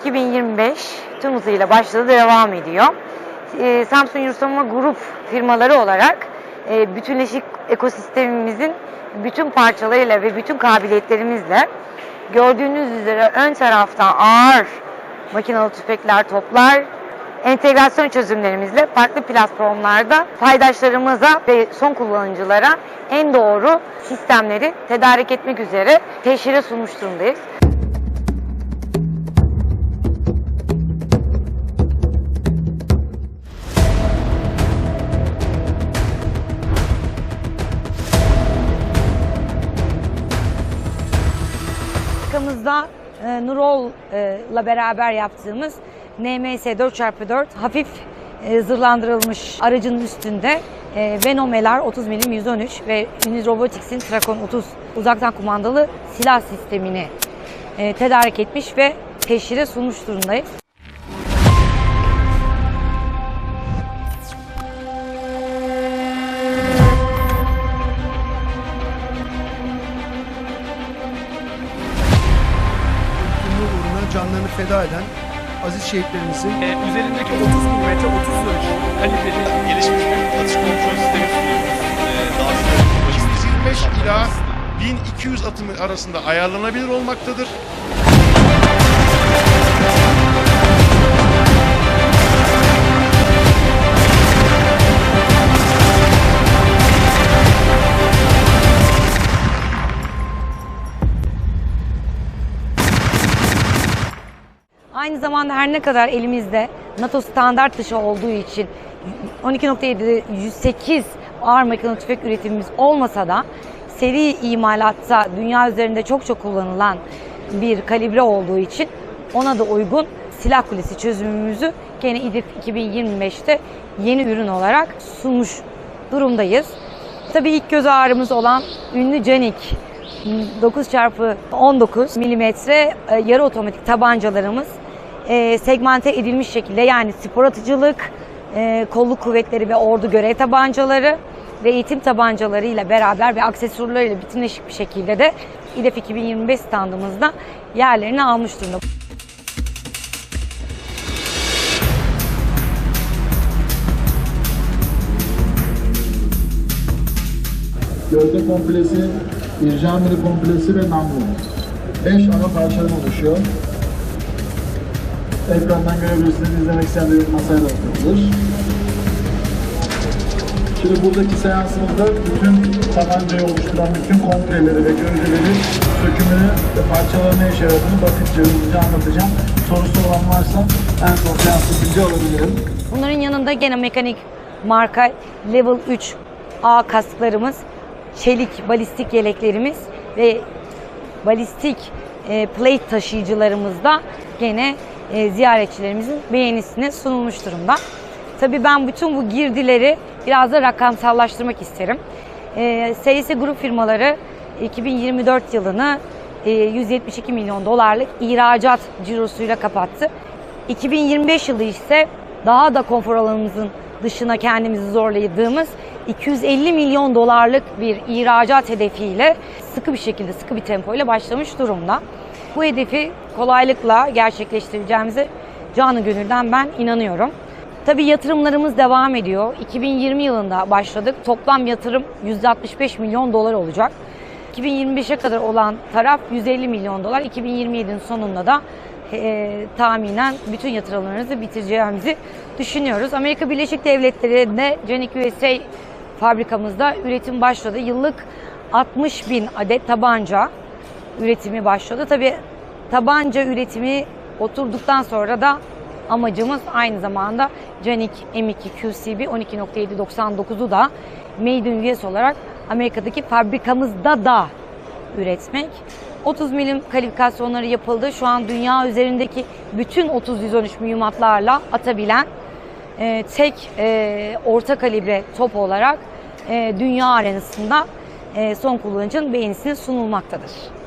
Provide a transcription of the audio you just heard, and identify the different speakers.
Speaker 1: 2025 tüm hızıyla başladı, devam ediyor. Ee, Samsung Yurtama Grup firmaları olarak e, bütünleşik ekosistemimizin bütün parçalarıyla ve bütün kabiliyetlerimizle gördüğünüz üzere ön tarafta ağır makinalı tüfekler, toplar, entegrasyon çözümlerimizle farklı platformlarda paydaşlarımıza ve son kullanıcılara en doğru sistemleri tedarik etmek üzere teşhire sunmuş durumdayız. Arkamızda e, Nurol'la beraber yaptığımız NMS 4x4 hafif e, zırlandırılmış aracın üstünde e, Venomelar 30 milim 113 ve Unit Robotics'in Trakon 30 uzaktan kumandalı silah sistemini e, tedarik etmiş ve teşhire sunmuş durumdayız.
Speaker 2: Canlarını feda eden aziz şehitlerimizin
Speaker 3: Ee, üzerindeki 30 mm 30 dönüş kalibreli
Speaker 4: gelişmiş bir atış kontrol sistemi sunuyoruz. Daha sonra
Speaker 5: 125 ila 1200 atım arasında ayarlanabilir olmaktadır.
Speaker 1: Aynı zamanda her ne kadar elimizde NATO standart dışı olduğu için 12.7'de 108 ağır makinalı tüfek üretimimiz olmasa da seri imalatta dünya üzerinde çok çok kullanılan bir kalibre olduğu için ona da uygun silah kulesi çözümümüzü gene İDIF 2025'te yeni ürün olarak sunmuş durumdayız. Tabii ilk göz ağrımız olan ünlü Canik 9x19 milimetre e, yarı otomatik tabancalarımız e, segmente edilmiş şekilde yani spor atıcılık, e, kolluk kuvvetleri ve ordu görev tabancaları ve eğitim tabancalarıyla beraber ve aksesuarlarıyla bütünleşik bir şekilde de İDEF 2025 standımızda yerlerini almış durumda.
Speaker 6: Gövde komplesi, ircamiri komplesi ve namlu. 5 ana parçadan oluşuyor. Ekrandan görebilirsiniz. İzlemek isteyenler masaya da oturulur. Şimdi buradaki seansımızda bütün tabancayı oluşturan bütün kompreleri ve gövdeleri sökümünü ve parçalarına işe yaradığını basitçe hızlıca anlatacağım. Sorusu olan varsa en son seans bitince alabilirim.
Speaker 1: Bunların yanında gene mekanik marka Level 3 A kasklarımız, çelik balistik yeleklerimiz ve balistik e, plate taşıyıcılarımız da gene e, ziyaretçilerimizin beğenisine sunulmuş durumda. Tabii ben bütün bu girdileri biraz da rakamsallaştırmak isterim. E, SYS Grup firmaları 2024 yılını e, 172 milyon dolarlık ihracat cirosuyla kapattı. 2025 yılı ise daha da konfor alanımızın dışına kendimizi zorladığımız 250 milyon dolarlık bir ihracat hedefiyle sıkı bir şekilde, sıkı bir tempoyla başlamış durumda. Bu hedefi kolaylıkla gerçekleştireceğimize canı gönülden ben inanıyorum. Tabii yatırımlarımız devam ediyor. 2020 yılında başladık. Toplam yatırım %65 milyon dolar olacak. 2025'e kadar olan taraf 150 milyon dolar. 2027'nin sonunda da e, tahminen bütün yatırımlarımızı bitireceğimizi düşünüyoruz. Amerika Birleşik Devletleri'nde Canik USA fabrikamızda üretim başladı. Yıllık 60 bin adet tabanca üretimi başladı. Tabii tabanca üretimi oturduktan sonra da amacımız aynı zamanda Canik M2 QCB 12.799'u da Made in US olarak Amerika'daki fabrikamızda da üretmek. 30 milim kalifikasyonları yapıldı. Şu an dünya üzerindeki bütün 30-113 mühimmatlarla atabilen e, tek e, orta kalibre top olarak e, dünya arenasında e, son kullanıcının beğenisine sunulmaktadır.